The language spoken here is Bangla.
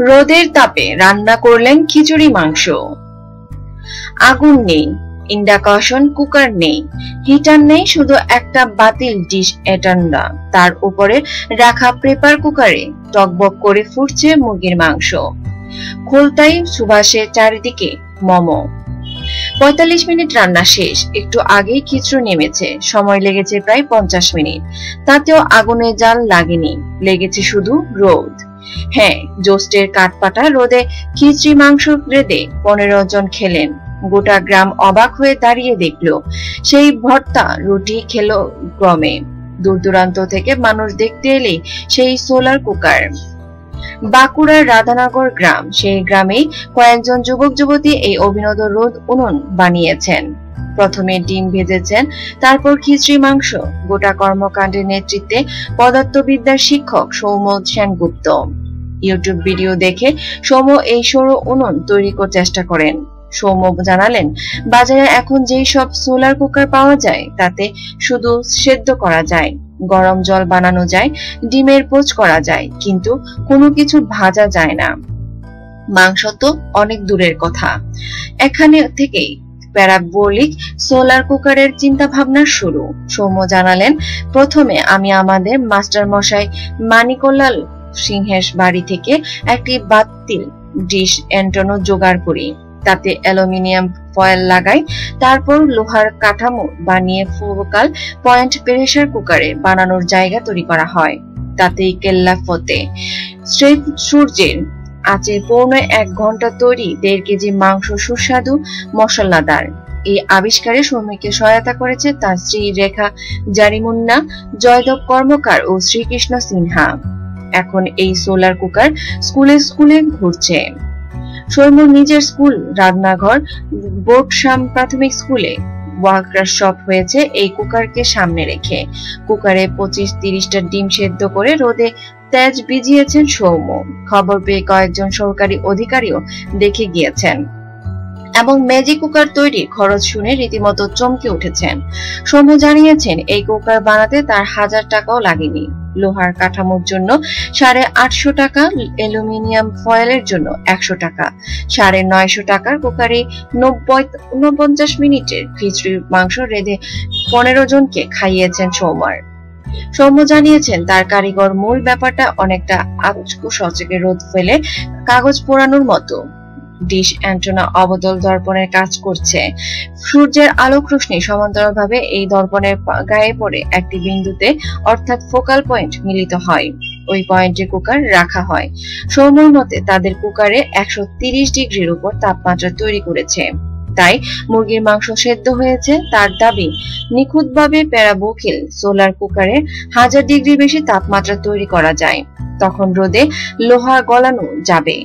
রোদের তাপে রান্না করলেন খিচুড়ি মাংস। আগুন নেই ইন্ডাকশন কুকার নেই, হিটার নেই, শুধু একটা বাতিল ডিশ এটান্ডা তার উপরে রাখা প্রেপার কুকারে টকবক করে ফুটছে মুরগির মাংস। খোলতাই সুভাষের চারিদিকে মম। পঁয়তাল্লিশ মিনিট রান্না শেষ, একটু আগেই খিচুড়ি নেমেছে, সময় লেগেছে প্রায় পঞ্চাশ মিনিট। তাতেও আগুনে জাল লাগেনি, লেগেছে শুধু রোদ। হ্যাঁ জোস্টের কাঠপাটা রোদে খিচড়ি মাংস রেদে পনেরো জন খেলেন। গোটা গ্রাম অবাক হয়ে দাঁড়িয়ে দেখল, সেই ভর্তা রুটি খেলো ক্রমে দূর দূরান্ত থেকে মানুষ দেখতে এলে সেই সোলার কুকার। বাঁকুড়ার রাধানগর গ্রাম, সেই গ্রামেই কয়েকজন যুবক যুবতী এই অভিনব রোদ উনুন বানিয়েছেন। প্রথমে ডিম ভেজেছেন, তারপর খিচড়ি মাংস। গোটা কর্মকাণ্ডের নেতৃত্বে পদার্থবিদ্যার শিক্ষক সৌম সেনগুপ্ত। ইউটিউব ভিডিও দেখে সৌম এই সৌর উনুন তৈরি করার চেষ্টা করেন। সৌম্য জানালেন, বাজারে এখন যেই সব সোলার কুকার পাওয়া যায়, তাতে শুধু সেদ্ধ করা যায়, গরম জল বানানো যায়, ডিমের পোচ করা যায়, কিন্তু কোনো কিছু ভাজা যায় না। মাংস তো অনেক দূরের কথা। এখানে থেকেই প্যারাবোলিক সোলার কুকারের চিন্তা ভাবনা শুরু। সৌম্য জানালেন, প্রথমে আমি আমাদের মাস্টার মশাই মানিকলাল সিংহের বাড়ি থেকে একটি বাতিল ডিশ এন্টনো জোগাড় করি। তাতে অ্যালুমিনিয়াম ফয়েল লাগাই, তারপর লোহার কাঠামো বানিয়ে ফোকাল পয়েন্ট প্রেসার কুকারে বানানোর জায়গা তৈরি করা হয়। তাতেই কেল্লা ফতে। সূর্যের আছে পৌনে এক ঘণ্টা তৈরি দেড় কেজি মাংস সুস্বাদু মশলাদার। এই আবিষ্কারে শ্রমিককে সহায়তা করেছে তার স্ত্রী রেখা জারিমুন্না, জয়দেব কর্মকার ও শ্রীকৃষ্ণ সিনহা। এখন এই সোলার কুকার স্কুলে স্কুলে ঘুরছে। সৈমুর নিজের স্কুল, রান্নাঘর বোর্ডসাম প্রাথমিক স্কুলে। ওয়ার্কশপ হয়েছে এই কুকারকে সামনে রেখে। কুকারে পঁচিশ তিরিশটা ডিম সেদ্ধ করে রোদে তেজ বিজিয়েছেন সৌম্য। খবর পেয়ে কয়েকজন সরকারি অধিকারীও দেখে গিয়েছেন। এবং ম্যাজিক কুকার তৈরি খরচ শুনে রীতিমতো চমকে উঠেছেন। সৌম্য জানিয়েছেন, এই কুকার বানাতে তার হাজার টাকাও লাগেনি। লোহার কাঠামোর জন্য সাড়ে আটশো টাকা, অ্যালুমিনিয়াম ফয়েলের জন্য একশো টাকা। সাড়ে নয়শো টাকার কুকারে নব্বই, উনপঞ্চাশ মিনিটের খিচড়ির মাংস রেঁধে পনেরো জনকে খাইয়েছেন সৌমার। সৌম্য জানিয়েছেন, তার কারিগর মূল ব্যাপারটা অনেকটা আচকু সচকে রোদ ফেলে কাগজ পোড়ানোর মতো। ডিশ অ্যান্টোনা অবদল দর্পণের কাজ করছে। সূর্যের আলোক রশ্মি সমান্তরালভাবে এই দর্পণের গায়ে পড়ে একটি বিন্দুতে, অর্থাৎ ফোকাল পয়েন্ট মিলিত হয়। ওই পয়েন্টে কুকার রাখা হয়। সৌম্যর মতে তাদের কুকারে একশো তিরিশ ডিগ্রির উপর তাপমাত্রা তৈরি করেছে। তাই মুরগির মাংস সেদ্ধ হয়েছে। তার দাবি, নিখুঁতভাবে প্যারাবোকিল সোলার কুকারে হাজার ডিগ্রি বেশি তাপমাত্রা তৈরি করা যায়। তখন রোদে লোহা গলানো যাবে।